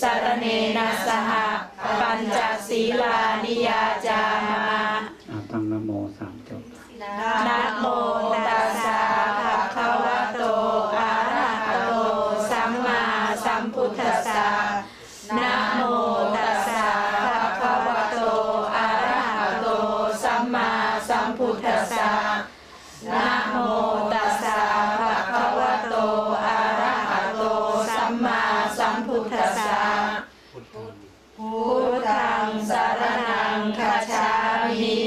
สารเนนะสหปัญจศีลานิยาจามาอะตั้งนะโมสามจบนะโมตัสสะภะคะวะโตอะระหะโต สัมมาสัมพุทธัสสะนะโมตัสสะภะคะวะโตอะระหะโต สัมมาสัมพุทธัสสะนะโมตัสสะภะคะวะโตอะระหะโต สัมมาสัมพุทธัสสะ พุทธังสารนังคัจฉามิ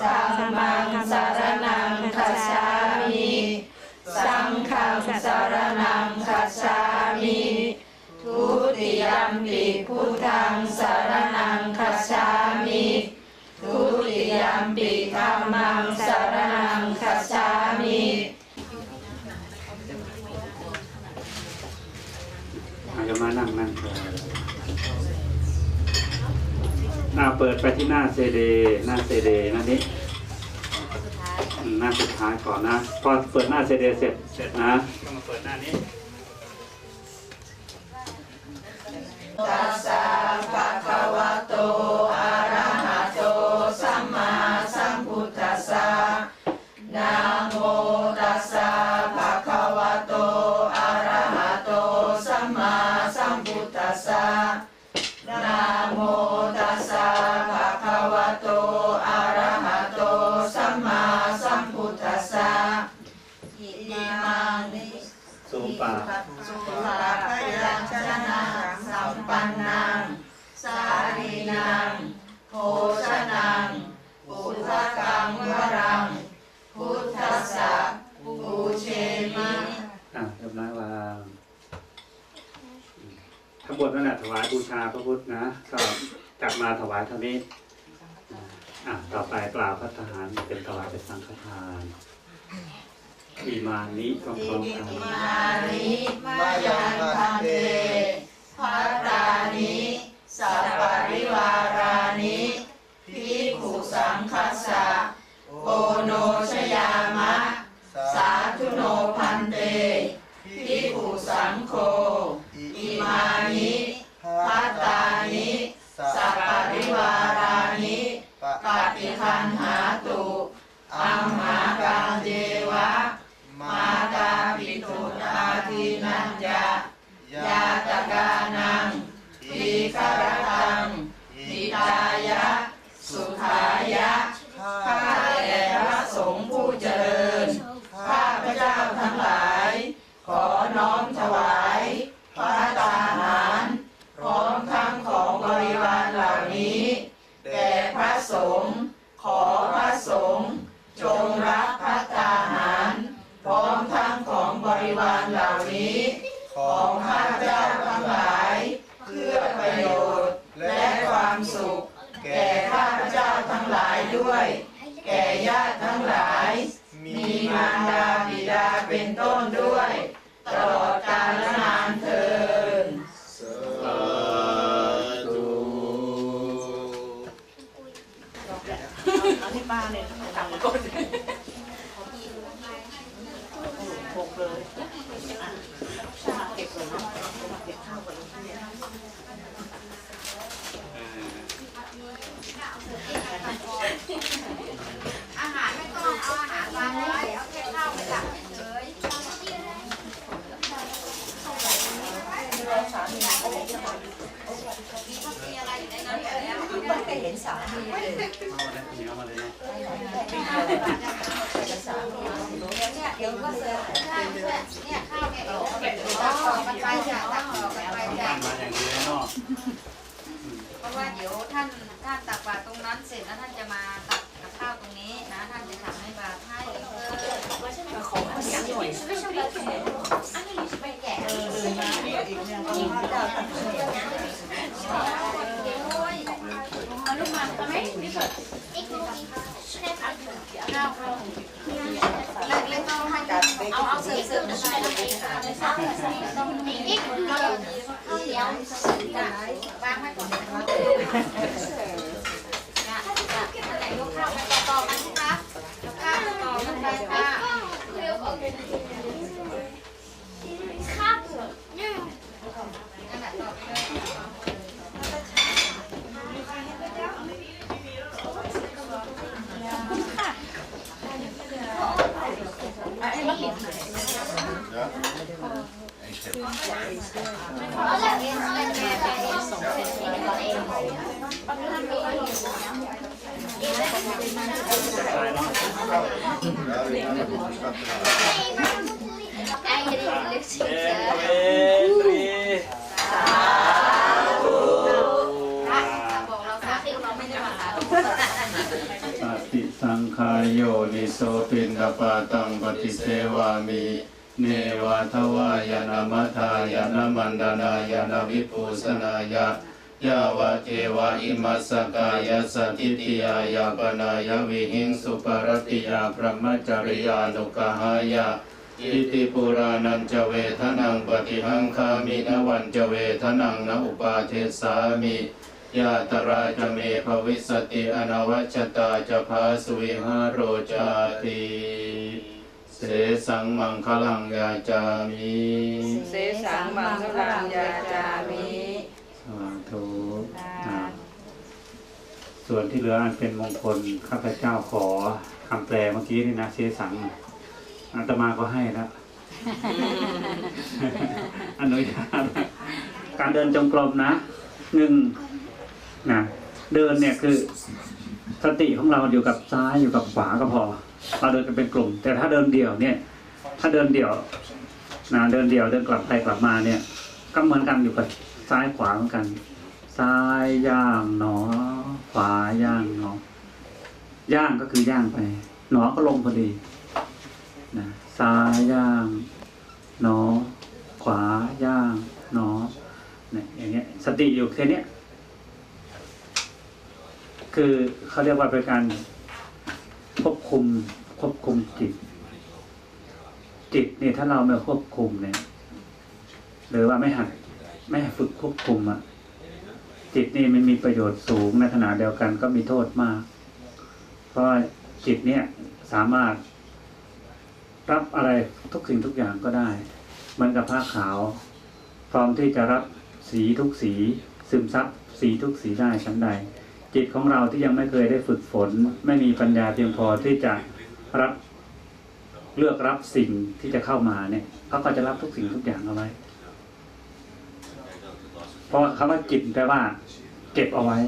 สัมมังสารนังคัจฉามิสังฆังสารนังคัจฉามิทุติยมปิพุทธังสารนังคัจฉามิทุติยมปิธัมมังสารนัง มานั่งนั่งก่อนหน้าเปิดไปที่หน้าเซเด หน้าเซเดหน้านี้ หน้าสุดท้ายก่อนนะ พอเปิดหน้าเซเดเสร็จเสร็จนะมาเปิดหน้านี้ตัสสะภะคะวะโตอะระหะ สสะนะโมตัสสะภะคะวะโตอะระหะโตสัมมาสัมพุทธัสสะอิมังนิสูงปากสุภาพยัญชนะสัมปันนังสารีนังโภชนังปุถกังวรัง พุทธัสสะปูเชมิอะเรียบร้อยวาง ทั้งหมดนั่นแหละถวายบูชาพระพุทธนะก็กลับมาถวายเท่านี้อะต่อไปกล่าวพระทหารเป็นถวายเป็นสังฆทานอิมานิก็พร้อมกันมานิมายันพันเตพัตตานิสัพพ เนี่ยเดี๋ยวก็เสิร์ฟได้เนี่ยข้าวเนี่ยเก็บตักออกกันไปจ้ะตักออกกันไปจ้ะมาอย่างนี้เนาะเพราะว่าเดี๋ยวท่านท่านตักบาตรตรงนั้นเสร็จแล้วท่านจะมาตักกับข้าวตรงนี้นะท่านจะทำให้บาตรให้เออของอันนี้หน่อย ไปแกะ เออเดินมาเนี่ยอีกเนี่ยพระเจ้าตัดเสีย เอาลูกมาทำไมนี่เปิดข้าวข้าวแล้วแล้วต้องให้เอาเอาเสิร์ฟเสิร์ฟนะมข้าวเหนียวข้าวเหนียววางไว้ก่อน ตังปฏิเสวามิเนวาทวายนามัทายนามันดานายนาวิภูสนายะยาวะเทวะอิมัสกายะสติติยายาปนายวิหิงสุปรติยาพระมจริยานุกหายะอิติปุรานันจเวทนังปฏิหังคามินวันจเวทนังนอุปาเทสามิยาตราจเมภวิสติอนวัชตาจะพาสุวิหารโรจาติ เสสังมังคลังยาจามิเสสังมังคลังยาจามิสาธุอ่าส่วนที่เหลืออันเป็นมงคลข้าพเจ้าขอคำแปลเมื่อกี้นี่นะเสสังอาตมาก็ให้แล้วอนุญาตการเดินจงกรมนะหนึ่งนะเดินเนี่ยคือสติของเราอยู่กับซ้ายอยู่กับขวาก็พอ เราเดินกันเป็นกลุ่ม แต่ถ้าเดินเดี่ยวเนี่ย ถ้าเดินเดี่ยวนะเดินเดี่ยวเดินกลับไปกลับมาเนี่ย ก็เหมือนกันอยู่กับซ้ายขวาเหมือนกัน ซ้ายย่างหนอ ขวาย่างหนอย่างก็คือย่างไป หนอก็ลงพอดีนะซ้ายย่างหนอ ขวาย่างหนอเนี่ยอย่างเงี้ยสติอยู่แค่เนี้ยคือเขาเรียกว่าเป็นการ ควบคุมควบคุมจิต จิตเนี่ยถ้าเราไม่ควบคุมเนี่ย หรือว่าไม่หัดไม่ฝึกควบคุมอะจิตนี่มันมีประโยชน์สูงในขณะเดียวกันก็มีโทษมาก เพราะจิตเนี่ยสามารถรับอะไรทุกสิ่งทุกอย่างก็ได้มือนกับผ้าขาว พร้อมที่จะรับสีทุกสี ซึมซับสีทุกสีได้ชั้นใด จิตของเราที่ยังไม่เคยได้ฝึกฝน ไม่มีปัญญาเพียงพอที่จะรับเลือกรับสิ่งที่จะเข้ามาเนี่ยเขาก็จะรับทุกสิ่งทุกอย่างเอาไว้ เพราะคำว่าจิตแปลว่า เก็บเอาไว้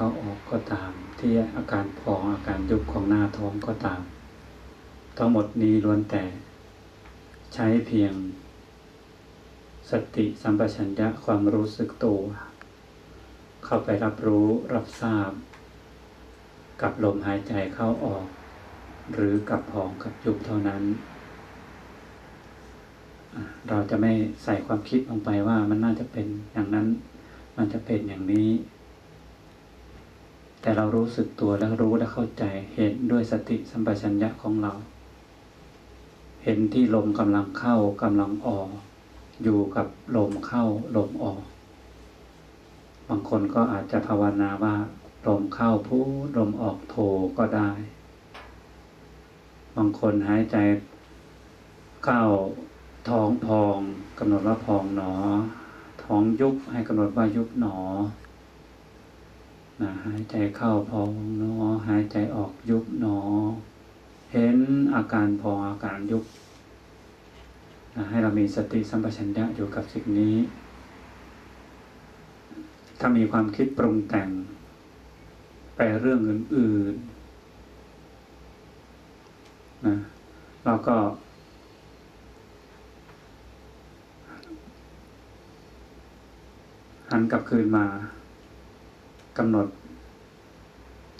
เขาออกก็ตาม ที่อาการพองอาการยุบของหน้าท้องก็ตาม ทั้งหมดนี้ล้วนแต่ใช้เพียง สติสัมปชัญญะความรู้สึกตัวเข้าไปรับรู้รับทราบ กับลมหายใจเข้าออก หรือกับพองกับยุบเท่านั้น เราจะไม่ใส่ความคิดลงไปว่ามันน่าจะเป็นอย่างนั้นมันจะเป็นอย่างนี้ แต่เรารู้สึกตัวแล้วรู้และเข้าใจเห็นด้วยสติสัมปชัญญะของเรา เห็นที่ลมกำลังเข้ากำลังออก อยู่กับลมเข้าลมออก บางคนก็อาจจะภาวนาว่าลมเข้าพูลมออกโทก็ได้ บางคนหายใจเข้าท้องพองกำหนดว่าพองหนอ ท้องยุบให้กำหนดว่ายุบหนอนะ หายใจเข้าพองหนอหายใจออกยุบหนอ เห็นอาการพองอาการยุบให้เรามีสติสัมปชัญญะอยู่กับสิ่งนี้ ถ้ามีความคิดปรุงแต่ง ไปเรื่องอื่นๆนะเราก็ หันกลับคืนมา กำหนด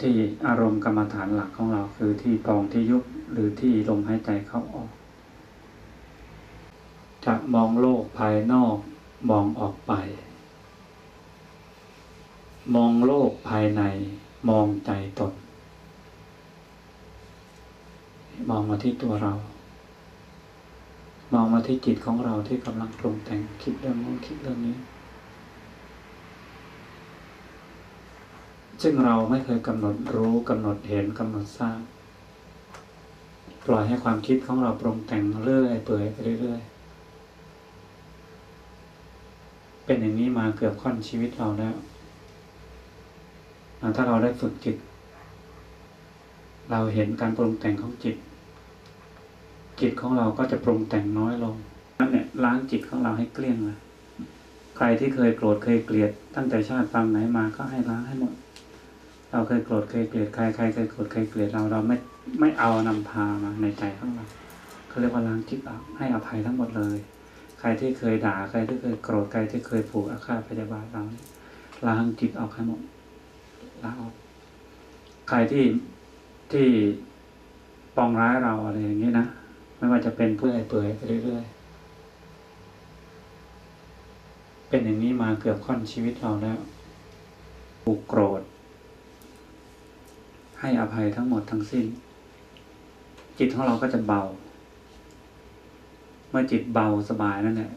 ที่อารมณ์กรรมฐานหลักของเราคือที่ปองที่ยุบหรือที่ลมหายใจเข้าออก จะมองโลกภายนอกมองออกไป มองโลกภายในมองใจตนมองมาที่ตัวเรา มองมาที่จิตของเราที่กำลังปรุงแต่งคิดเรื่องโน้นคิดเรื่องนี้ ซึ่งเราไม่เคยกำหนดรู้กำหนดเห็นกำหนดทราบปล่อยให้ความคิดของเราปรุงแต่งเรื่อยเปื่อยไปเรื่อยๆเป็นอย่างนี้มาเกือบค่อนชีวิตเราแล้วถ้าเราได้ฝึกจิต เราเห็นการปรุงแต่งของจิต จิตของเราก็จะปรุงแต่งน้อยลงนั่นเนี่ยล้างจิตของเราให้เกลี้ยงเลยใครที่เคยโกรธเคยเกลียดตั้งแต่ชาติปางไหนมาก็ให้ล้างให้หมด เราเคยโกรธเคยเกลียดใครใครเคยโกรธเคยเกลียดเราเราไม่ไม่เอานำพามาในใจของเราเขาเรียกว่าล้างจิตออกให้อภัยทั้งหมดเลย ใครที่เคยด่าใครที่เคยโกรธใครที่เคยผูกอาฆาตพยาบาทเราล้างจิตออกให้หมดล้างออกใครที่ที่ปองร้ายเราอะไรอย่างนี้นะไม่ว่าจะเป็นเพื่อให้เปื่อยไปเรื่อยๆเป็นอย่างนี้มาเกือบค่อนชีวิตเราแล้วผูกโกรธ ให้อภัยทั้งหมดทั้งสิ้น จิตของเราก็จะเบา เมื่อจิตเบาสบายนั่นแหละ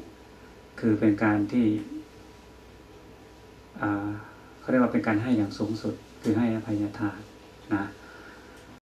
คือเป็นการที่เขาเรียกว่าเป็นการให้อย่างสูงสุด คือให้อภัยทานนะ